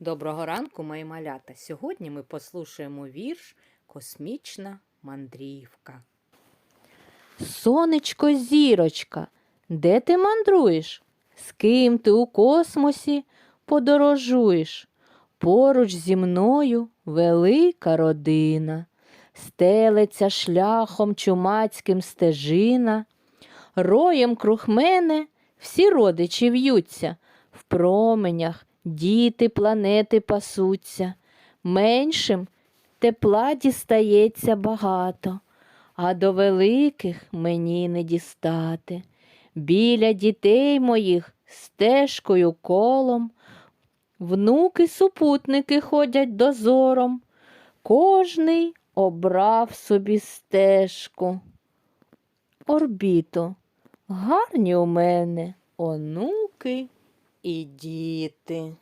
Доброго ранку, мої малята. Сьогодні ми послухаємо вірш Космічна мандрівка. Сонечко, зірочка, де ти мандруєш? З ким ти у космосі подорожуєш? Поруч зі мною велика родина, стелиться шляхом чумацьким стежина, роєм круг мене всі родичі в'ються, в променях діти планети пасуться, меншим тепла дістається багато, а до великих мені не дістати. Біля дітей моїх стежкою колом, внуки супутники ходять дозором, кожний обрав собі стежку. Орбіту, гарні у мене онуки і діти.